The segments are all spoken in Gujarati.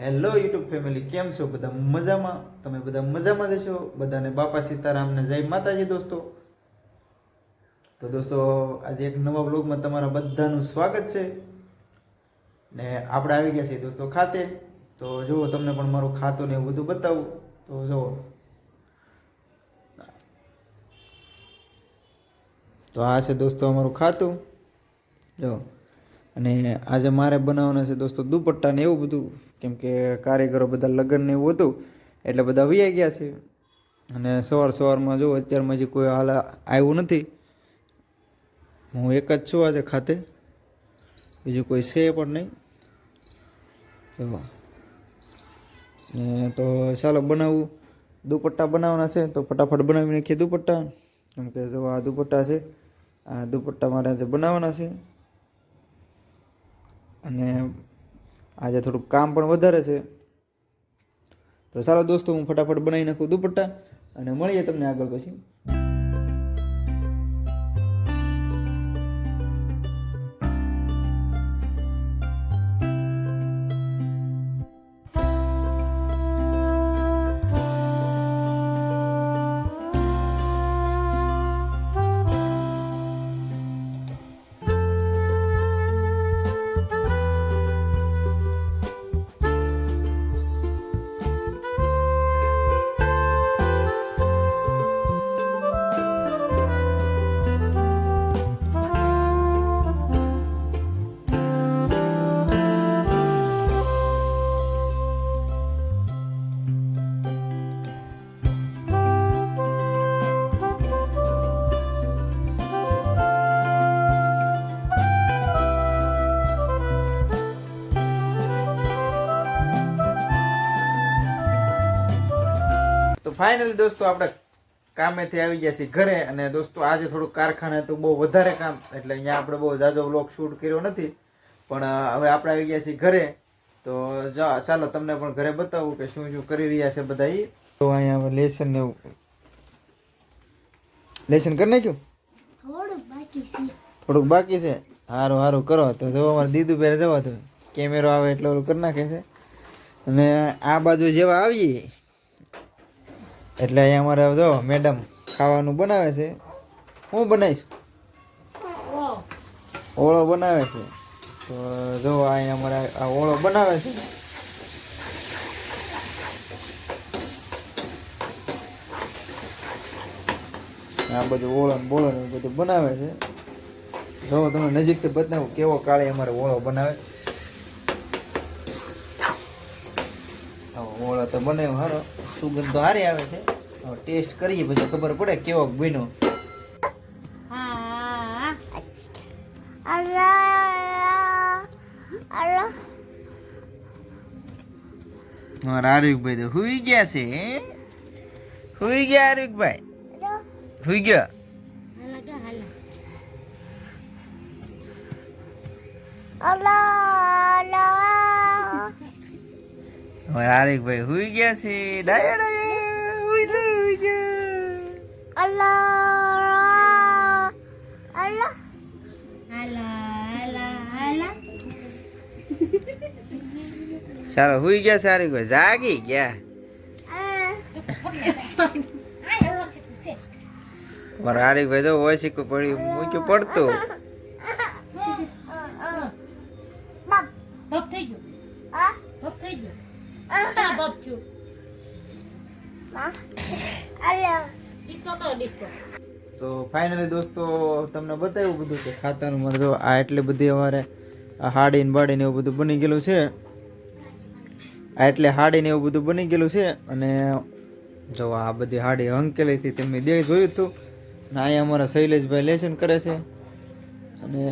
હેલો યુટ્યુબ ફેમિલી કેમ છો? બધા મજામાં? તમે બધા મજામાં જશો બધાને બાપા સીતારામને જય માતાજી દોસ્તો. તો દોસ્તો, આજે એક નવા બ્લોગમાં તમારા બધાનું સ્વાગત છે. ને આપણે આવી ગયા છીએ દોસ્તો ખાતે. તો જુઓ તમને પણ મારું ખાતું ને એવું બધું બતાવું. તો જુઓ તો આ છે દોસ્તો અમારું ખાતું. જો. અને આજે મારે બનાવવાનું છે દોસ્તો દુપટ્ટા ને એવું બધું, કેમ કે કારીગરો બધા લગ્ન ને એવું હતું, એટલે બધા વૈયા ગયા છે. અને સવાર સવારમાં જો અત્યારમાં હજી કોઈ હાલ આવ્યું નથી. હું એક જ છું આજે ખાતે, બીજું કોઈ છે પણ નહીં. તો ચાલો બનાવવું દુપટ્ટા બનાવવાના છે, તો ફટાફટ બનાવી નાખીએ દુપટ્ટા. કેમ કે જો આ દુપટ્ટા છે, આ દુપટ્ટા મારે આજે બનાવવાના છે. અને આજે થોડુંક કામ પણ વધારે છે. તો સારો દોસ્તો, હું ફટાફટ બનાવી નાખું દુપટ્ટા અને મળીએ તમને આગળ પછી. તો ફાઇનલી દોસ્તો આપણે કામેથી આવી ગયા છીએ ઘરે અને દોસ્તો આજે થોડુંક કારખાને તો બહુ વધારે કામ એટલે અહીંયા આપણે બહુ જાજો વ્લોગ શૂટ કર્યો નથી. પણ હવે આપણે આવી ગયા છીએ ઘરે. તો ચાલો તમને પણ ઘરે બતાવું કે શું શું કરી રહ્યા છે બધા તો અહીંયા લેસન ને લેસન કરી નાખ્યું? થોડુંક બાકી છે. થોડુંક બાકી છે? સારું સારું કરો. તો જો અમારે દીદુ પહેરે જવા તો કેમેરો આવે એટલે ઓલું કરી નાખે છે. અને આ બાજુ જેવા આવીએ. એટલે અહીંયા અમારે જો મેડમ ખાવાનું બનાવે છે. હું બનાવીશ? ઓળો બનાવે છે. તો જો અહીંયા અમારે આ ઓળો બનાવે છે. આ બધું ઓળો ને બોળો ને બધું બનાવે છે. જો તમે નજીકથી બતાવું કેવો કાળે અમારે ઓળો બનાવે. ઓળો તો બને સારો સુગંધ તો સારી આવે છે. ટેસ્ટ કરીએ પછી ખબર પડે કેવો બન્યો. મારા આરિકભાઈ તો હુઈ ગયા છે? હુઈ ગયા આરિકભાઈ હુઈ ગયા? મારા આરિકભાઈ હુઈ ગયા છે. ડાયા ડાયા, હુઈ જો હુઈ જો. અલ્લા અલ્લા ચાલો, હુઈ ગયા છે આરિકભાઈ જાગી ગયા. મારા ભાઈ તો ઓછીકું પડ્યું મૂક્યું પડતું. થઈ ગયું. થઈ ગયો. ક્યાં બપ થયું. ડિસ્કો કરો ડિસ્કો. તો ફાઇનલી દોસ્તો તમને બતાવ્યું બધું કે ખાતાનું મતલબ જો આ એટલી બધી અમારે આ બાડીને એવું બધું બની ગયેલું છે. આ એટલે હાડીને એવું બધું બની ગયેલું છે અને જો આ બધી હાડી હંકેલીથી તેમને દે જોયું હતું ને અહીંયા અમારા શૈલેષભાઈ લેસન કરે છે. અને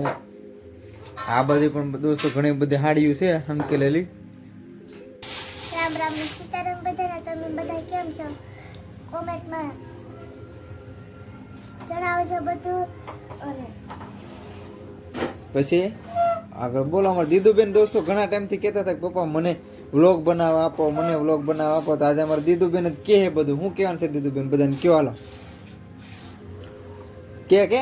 આ બધી પણ દોસ્તો ઘણી બધી હાડીઓ છે હંકેલેલી તમે બધા કેમ છો? કોમેન્ટમાં જણાવજો બધું અને પછી આગળ બોલો અમારે દીદુબેન દોસ્તો ઘણા ટાઈમથી કહેતા હતા કે પપ્પા મને વ્લોગ બનાવવા આપો મને વ્લોગ બનાવવા આપો. તો આજે અમારે દીદુબેન જ કહે બધું. શું કહેવાનું છે દીદુબેન બધાને કયો હાલો. કે કે?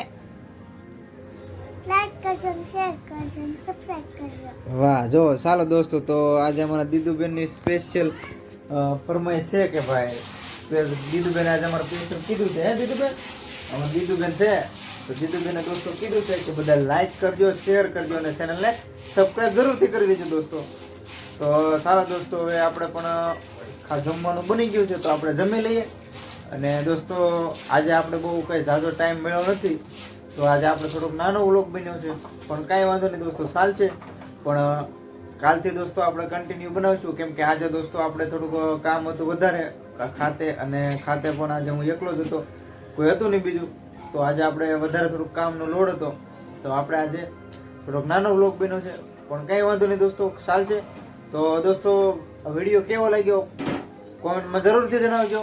લાઈક કરજો ને શેર કરજો ને સબસ્ક્રાઈબ કરજો. વાહ જો ચાલો દોસ્તો તો આજે અમારા દીદુબેનની સ્પેશિયલ ફરમાઈશ છે કે ભાઈ? દીદુબેન આજે અમારે સ્પેશિયલ કીધું છે, હે દીદુબેન? અમારા દીદુબેન છે, તો દીદુબેને દોસ્તો કીધું છે કે બધા લાઈક કરજો શેર કરજો અને ચેનલને સબસ્ક્રાઈબ જરૂરથી કરી દેજો દોસ્તો. તો સારા દોસ્તો, હવે આપણે પણ જમવાનું બની ગયું છે, તો આપણે જમી લઈએ. અને દોસ્તો, આજે આપણે બહુ કંઈ ઝાઝો ટાઈમ મળ્યો નથી, તો આજે આપણે થોડોક નાનો વ્લોગ બન્યો છે. પણ કાંઈ વાંધો નહીં દોસ્તો છે. પણ કાલથી દોસ્તો આપણે કન્ટિન્યુ બનાવશું. કેમ કે આજે દોસ્તો આપણે થોડુંક કામ હતું વધારે ખાતે અને ખાતે પણ આજે હું એકલો જ હતો. કોઈ હતું નહીં બીજું. તો આજે આપણે વધારે થોડુંક કામનો લોડ હતો. તો આપણે આજે થોડોક નાનો વ્લોગ બન્યો છે. પણ કંઈ વાંધો નહીં દોસ્તો સાલ છે. તો દોસ્તો વીડિયો કેવો લાગ્યો? કોમેન્ટમાં જરૂરથી જણાવજો.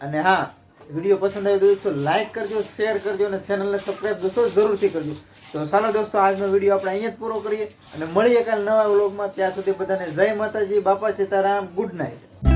અને હા, વીડિયો પસંદ આવ્યો તો લાઈક કરજો, શેર કરજો અને ચેનલને સબસ્ક્રાઈબ દોસ્તો જરૂરથી કરજો. તો ચાલો દોસ્તો, આજનો વીડિયો આપણે અહીંયા જ પૂરો કરીએ અને મળીએ કાલે નવા વ્લોગમાં. ત્યાં સુધી બધાને જય માતાજી, બાપા સીતારામ, ગુડ નાઇટ.